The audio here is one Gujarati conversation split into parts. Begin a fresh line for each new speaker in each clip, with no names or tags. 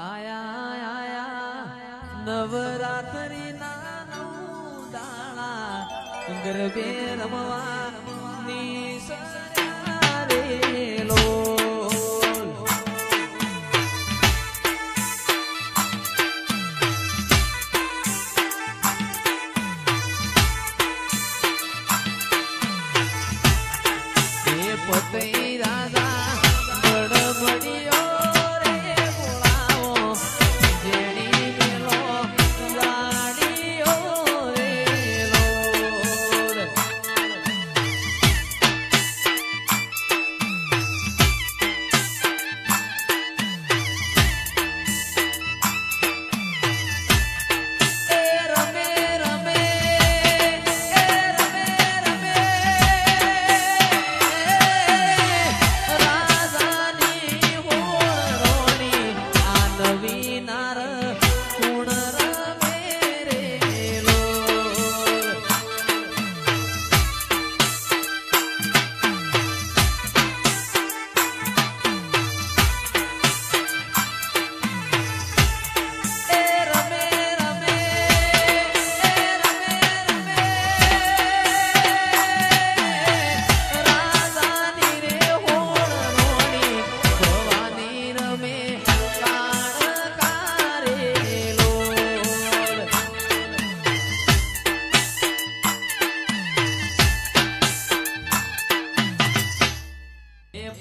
આયા આયા નવરાત્રી ના નવ દાણા ગરબે રમવા ની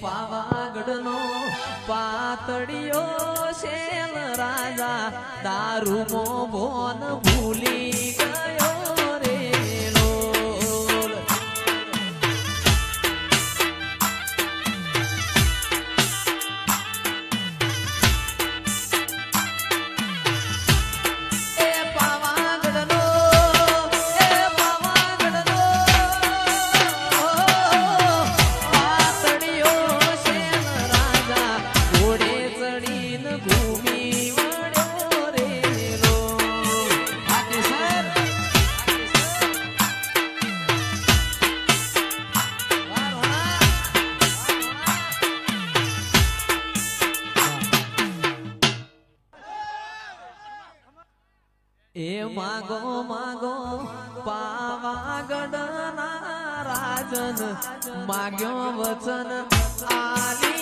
પાવાગઢનો પાતળિયો શેલ રાજા દારૂ મો બોન ભૂલી ગયો. એ માગો માગો પાવાગઢના રાજન માગ્યો વચન આલી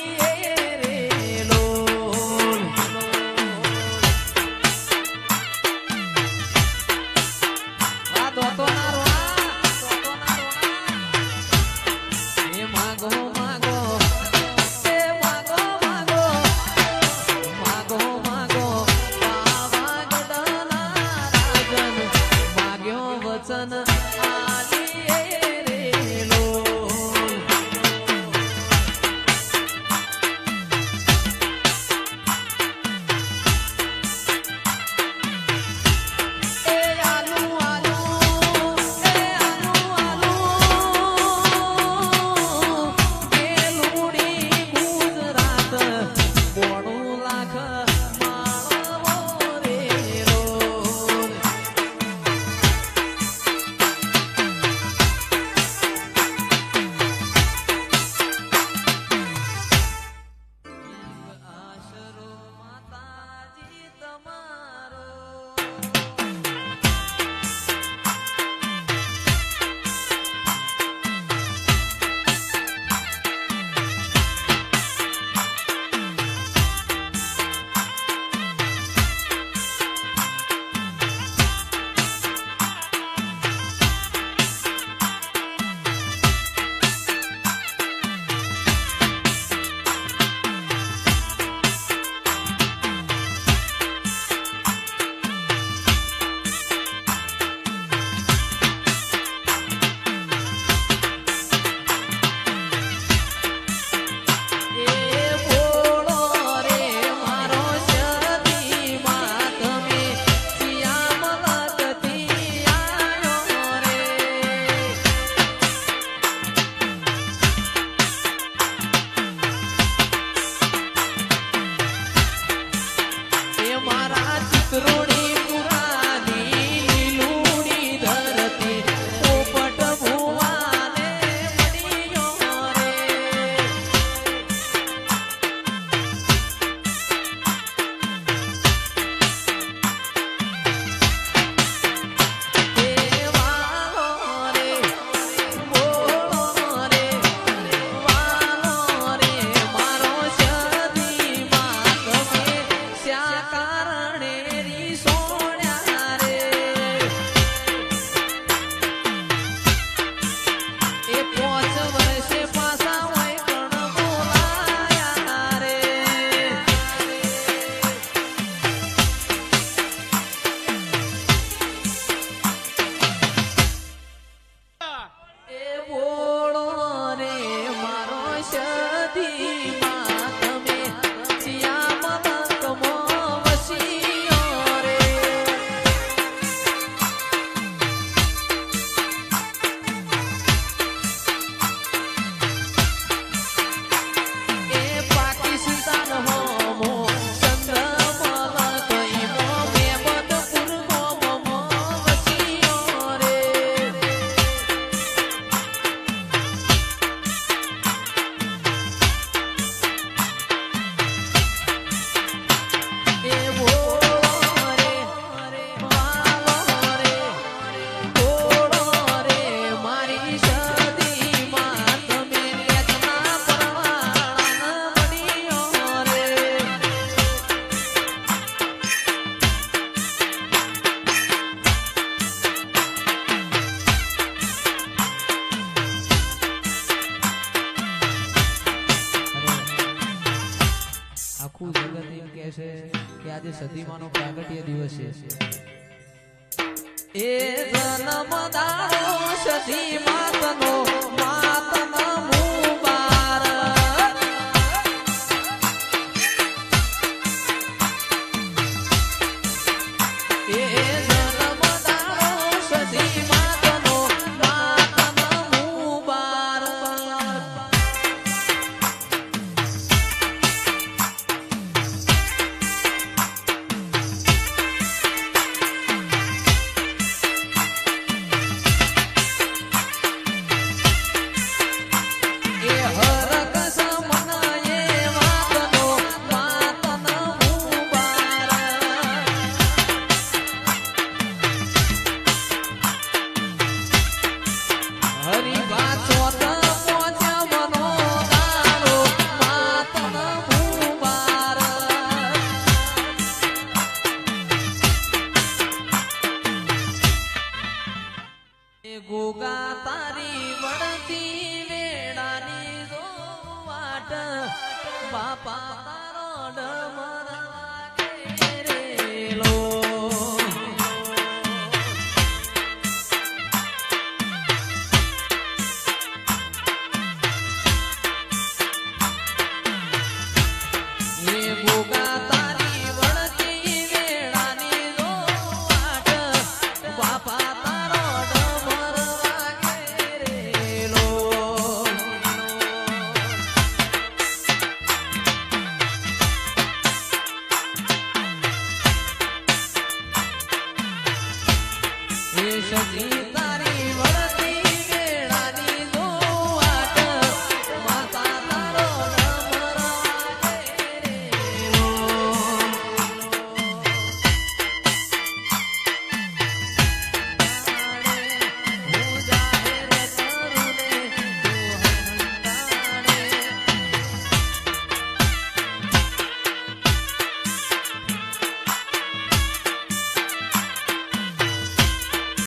Happy. એ જન્મ દારો માત papa